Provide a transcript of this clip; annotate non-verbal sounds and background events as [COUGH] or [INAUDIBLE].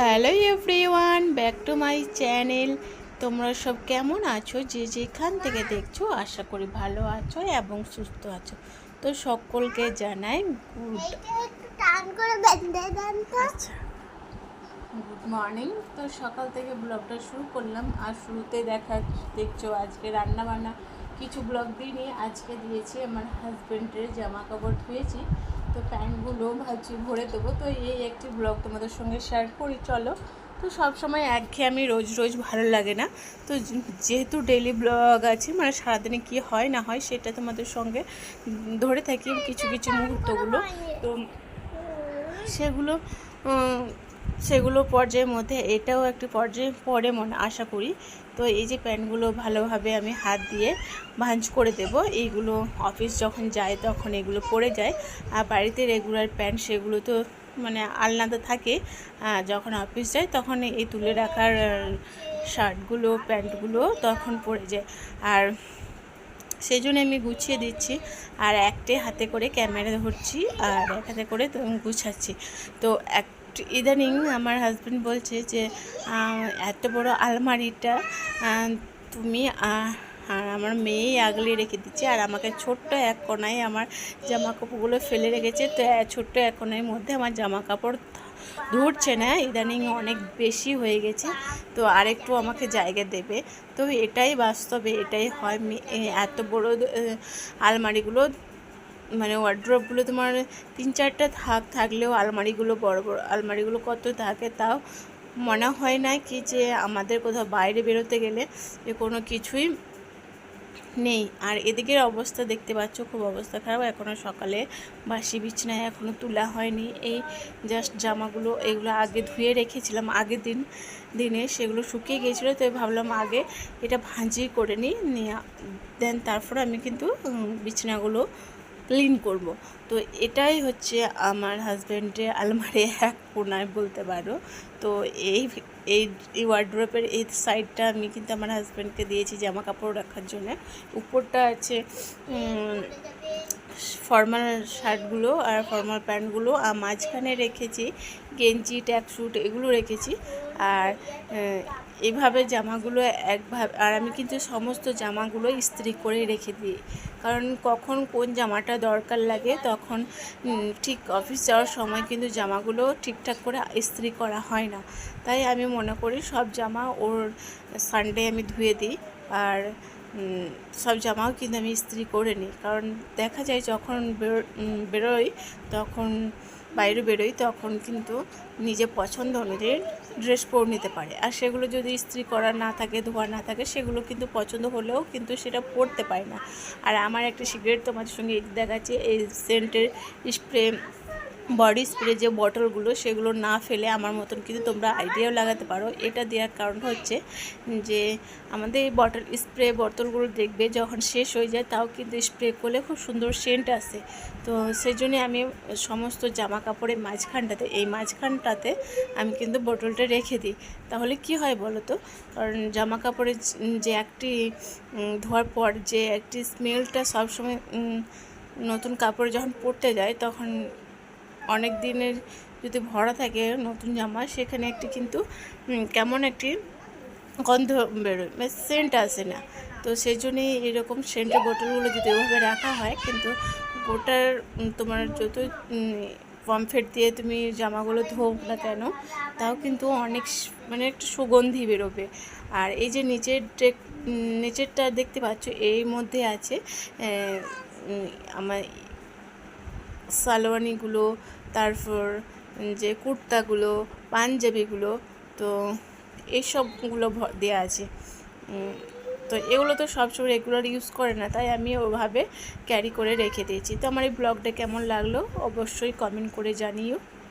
Hello everyone back to my channel. তোমরা সব কেমন আছো? যে যেখান থেকে দেখছ আশা করি ভালো আছো এবং সুস্থ আছো। তো সকলকে জানাই গুড আচ্ছা। গুড মর্নিং তো সকাল থেকে ব্লগটা শুরু করলাম। আর শুরুতে দেখা দেখছ আজকে রান্না বান্না কিছু ব্লগ দিইনি আজকে দিয়েছি আমার হাজব্যান্ডের জামা কাপড় ধুয়েছি। তো প্যান্টগুলো ভাবছি ভরে দেবো। তো এই একটি ব্লগ তোমাদের সঙ্গে শেয়ার করি, চলো। তো সব সময় একঘেয়ে রোজ রোজ ভালো লাগে না। তো যেহেতু ডেলি ব্লগ আছে মানে সারাদিনে কি হয়, না হয়, সেটা তোমাদের সঙ্গে ধরে থাকি কিছু কিছু মুহূর্তগুলো। তো সেগুলো সেগুলো পর্যায়ের মধ্যে, এটাও একটি পর্যায়ে পরে মনে আশা করি। তো এই যে প্যান্টগুলো ভালোভাবে আমি হাত দিয়ে ভাঁজ করে দেব, এইগুলো অফিস যখন যায় তখন এগুলো পরে যায়। আর বাড়িতে রেগুলার প্যান্ট সেগুলো তো মানে আলনাতে থাকে যখন অফিস যায় তখন এই তুলে রাখার শার্টগুলো, প্যান্টগুলো তখন পরে যায়। আর সেই জন্য আমি গুছিয়ে দিচ্ছি, আর একটে হাতে করে ক্যামেরা ধরছি, আর এক হাতে করে গুছাচ্ছি। তো এক ইদানিং আমার হাজব্যান্ড বলছে যে এত বড় আলমারিটা তুমি আর আমার মেয়েই আগলে রেখে দিচ্ছে, আর আমাকে ছোট্ট এক কোনায় আমার জামা কাপড়গুলো ফেলে রেখেছে, তো ছোট্ট এক কোনার মধ্যে আমার জামা কাপড় ধরছে না, ইদানিং অনেক বেশি হয়ে গেছে, তো আরেকটু আমাকে জায়গা দেবে, তো এটাই বাস্তবে, এটাই হয় এত বড় আলমারিগুলো মানে ওয়ার্ড্রপগুলো তোমার তিন চারটা থাক, থাকলেও আলমারিগুলো বড় বড়, আলমারিগুলো কত থাকে তাও মনে হয় না কি যে আমাদের কোথাও বাইরে বেরোতে গেলে যে কোনো কিছুই নেই। আর এদিকের অবস্থা দেখতে পাচ্ছ, খুব অবস্থা খারাপ। এখনও সকালে বাসি বিছনায় এখনও তোলা হয়নি। এই জাস্ট জামাগুলো এগুলো আগে ধুয়ে রেখেছিলাম, আগের দিন, দিনে সেগুলো শুকিয়ে গিয়েছিল, তো ভাবলাম আগে এটা ভাঁজি করে নিই, নিয়ে দেন তারপর আমি কিন্তু বিছানাগুলো ক্লিন করব। তো এটাই হচ্ছে আমার হাজব্যান্ডের আলমারি [LAUGHS] এক কোনায় বলতে পারো। তো এই এই এই ওয়ার্ড্রপের এই সাইডটা আমি কিন্তু আমার হাজব্যান্ডকে দিয়েছি জামা কাপড় রাখার জন্য। উপরটা আছে ফর্মাল শার্টগুলো আর ফর্মাল প্যান্টগুলো আর মাঝখানে রেখেছি গেঞ্জি ট্যাকস্যুট এগুলো রেখেছি। আর এভাবে জামাগুলো একভাবে, আর আমি কিন্তু সমস্ত জামাগুলো ইস্ত্রি করে রেখে দিই। কারণ কখন কোন জামাটা দরকার লাগে তখন ঠিক অফিস যাওয়ার সময় কিন্তু জামাগুলো ঠিকঠাক করে ইস্ত্রি করা হয় না। তাই আমি মনে করি সব জামা ওর সানডে আমি ধুয়ে দিই। আর সব জামাও কিন্তু আমি ইস্ত্রি করে নিই। কারণ দেখা যায় যখন বেরো- বেরোই, তখন, বাইরে বেরোই, তখন কিন্তু নিজে পছন্দ অনুযায়ী ড্রেস পরে নিতে পারে। আর সেগুলো যদি ইস্ত্রি করা না থাকে ধোয়া না থাকে, সেগুলো কিন্তু পছন্দ হলেও কিন্তু সেটা পরতে পারে না। আর আমার একটা সিগারেট তোমাদের সঙ্গে দেখাচ্ছি, এই সেন্টের স্প্রে বডি স্প্রে যে বটলগুলো, সেগুলো না ফেলে আমার মতন কিন্তু তোমরা আইডিয়াও লাগাতে পারো। এটা দেওয়ার কারণ হচ্ছে যে, আমাদের এই বটল স্প্রে বোতলগুলো দেখবে যখন শেষ হয়ে যায়, তাও কিন্তু স্প্রে করলে খুব সুন্দর সেন্ট আসে। তো সেই জন্যে আমি সমস্ত জামা কাপড়ের মাঝখানটাতে, এই মাঝখানটাতে আমি কিন্তু বোতলটা রেখে দিই। তাহলে কি হয় বলো তো? কারণ জামা কাপড়ের যে একটি ধোয়ার পর যে একটি স্মেলটা সবসময় নতুন কাপড় যখন পরতে যায়, তখন অনেক দিনের যদি ভরা থাকে নতুন জামা, সেখানে একটি কিন্তু কেমন একটি গন্ধ বেরোয় মানে সেন্ট আসে না। তো সেই জন্যই এরকম সেন্টের বোতলগুলো যদি ওইভাবে রাখা হয়, কিন্তু গোটার তোমার যত পমফেট দিয়ে তুমি জামাগুলো ধোও না কেন, তাও কিন্তু অনেক মানে একটু সুগন্ধি বেরোবে। আর এই যে নিচের ডেক- নিচেরটা দেখতে পাচ্ছ, এর মধ্যে আছে আমার সালোয়ানিগুলো, তারপর যে কুর্তাগুলো, পাঞ্জাবিগুলো, তো এইসবগুলো দেওয়া আছে। তো এগুলো তো সবসময় রেগুলার ইউজ করে না, তাই আমি ওভাবে ক্যারি করে রেখে দিয়েছি। তো আমার এই ব্লগটা কেমন লাগল? অবশ্যই কমেন্ট করে জানিও।